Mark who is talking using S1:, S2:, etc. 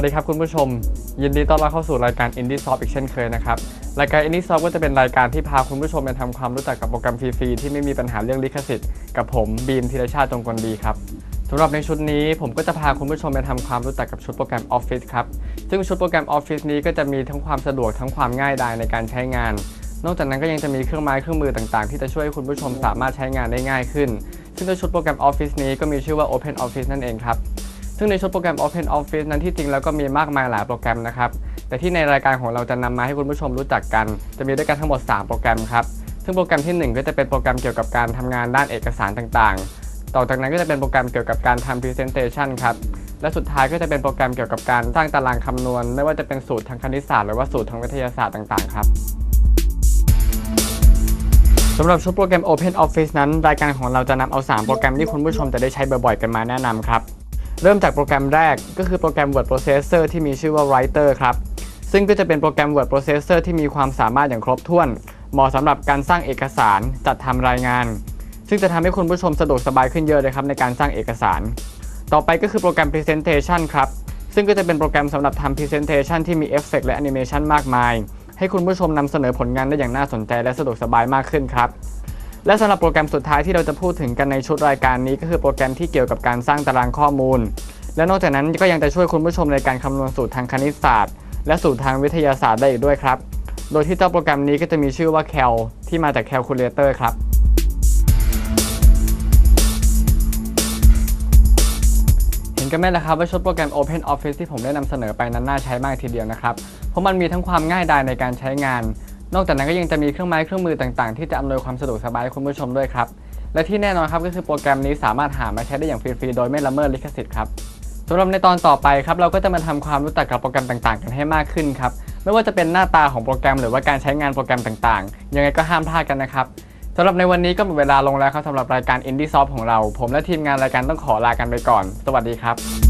S1: วัสดีครับคุณผู้ชม ยินดีต้อนรับเข้าสู่รายการ Indie Soft อีกเช่นเคยนะครับ รายการ Indie Soft ก็จะเป็นรายการที่พาคุณผู้ชมไปทำความรู้จักกับโปรแกรมฟรีๆที่ไม่มีปัญหาเรื่องลิขสิทธิ์กับผมบีมธีรชาติจงกลดีครับสำหรับในชุดนี้ผมก็จะพาคุณผู้ชมไปทำความรู้จักกับชุดโปรแกรม Office ครับซึ่งชุดโปรแกรม Office นี้ก็จะมีทั้งความสะดวกทั้งความง่ายดายในการใช้งาน นอกจากนั้นก็ยังจะมีเครื่องไม้เครื่องมือต่างๆ ที่จะช่วยให้คุณผู้ชมสามารถใช้งานได้ง่ายขึ้น ซึ่งในชุดโปรแกรม Office นี้ก็มีชื่อว่า Open Office นั่นเองครับ ซึ่งในชุดโปรแกรม Open Office นั้นที่จริงแล้วก็มีมากมายหลายโปรแกรมนะครับ แต่ที่ในรายการของเราจะนำมาให้คุณผู้ชมรู้จักกัน จะมีด้วยกันทั้งหมด 3 โปรแกรมครับ ซึ่งโปรแกรมทีหนึ่1 ก็จะเป็นโปรแกรมเกี่ยวกับการทำงานด้านเอกสารต่างๆ ต่อจากนั้นก็จะเป็นโปรแกรมเกี่ยวกับการทำ Presentation ครับ และสุดท้ายก็จะเป็นโปรแกรมเกี่ยวกับการสร้างตารางคำนวณ ไม่ว่าจะเป็นสูตรทางคณิตศาสตร์หรือว่าสูตรทางวิทยาศาสตร์ต่างๆ ครับสำหรับชุดโปรแกรม Open Office นั้น รายการของเราจะนำเอา 3 โปรแกรมที่คุณผู้ชมจะได้ใช้บ่อยๆ กันมาแนะนำครับ เริ่มจากโปรแกรมแรกก็คือโปรแกรม Word Processor ที่มีชื่อว่า Writer ครับ ซึ่งก็จะเป็นโปรแกรม Word Processor ที่มีความสามารถอย่างครบถ้วน เหมาะสำหรับการสร้างเอกสาร จัดทำรายงาน ซึ่งจะทำให้คุณผู้ชมสะดวกสบายขึ้นเยอะเลยครับในการสร้างเอกสาร ต่อไปก็คือโปรแกรม Presentation ครับ ซึ่งก็จะเป็นโปรแกรมสำหรับทำ Presentation ที่มีเอฟเฟกต์และแอนิเมชันมากมาย ให้คุณผู้ชมนำเสนอผลงานได้อย่างน่าสนใจและสะดวกสบายมากขึ้นครับ และสำหรับโปรแกรมสุดท้ายที่เราจะพูดถึงกันในชุดรายการนี้ ก็คือโปรแกรมที่เกี่ยวกับการสร้างตารางข้อมูล และนอกจากนั้นก็ยังจะช่วยคุณผู้ชมในการคำนวณสูตรทางคณิตศาสตร์ และสูตรทางวิทยาศาสตร์ได้อีกด้วยครับ โดยที่เจ้าโปรแกรมนี้ก็จะมีชื่อว่า Cal ที่มาจาก Calculator ครับเห็นกันไหมล่ะครับว่าชุดโปรแกรม Open Office ที่ผมได้นำเสนอไปนั้นน่าใช้มากทีเดียวนะครับ เพราะมันมีทั้งความง่ายดายในการใช้งาน นอกจากนั้นก็ยังจะมีเครื่องไม้เครื่องมือต่างๆ ที่จะอำนวยความสะดวกสบายให้คุณผู้ชมด้วยครับ และที่แน่นอนครับก็คือโปรแกรมนี้สามารถหามาใช้ได้อย่างฟรีๆโดยไม่ละเมิดลิขสิทธิ์ครับสำหรับในตอนต่อไปครับเราก็จะมาทำความรู้จักกับโปรแกรมต่างๆ กันให้มากขึ้นครับไม่ว่าจะเป็นหน้าตาของโปรแกรมหรือว่าการใช้งานโปรแกรมต่างๆ ยังไงก็ห้ามพลาดกันนะครับสำหรับในวันนี้ก็หมดเวลาลงแล้วครับสำหรับรายการ Indie Soft ของเรา ผมและทีมงานรายการต้องขอลากันไปก่อน สวัสดีครับ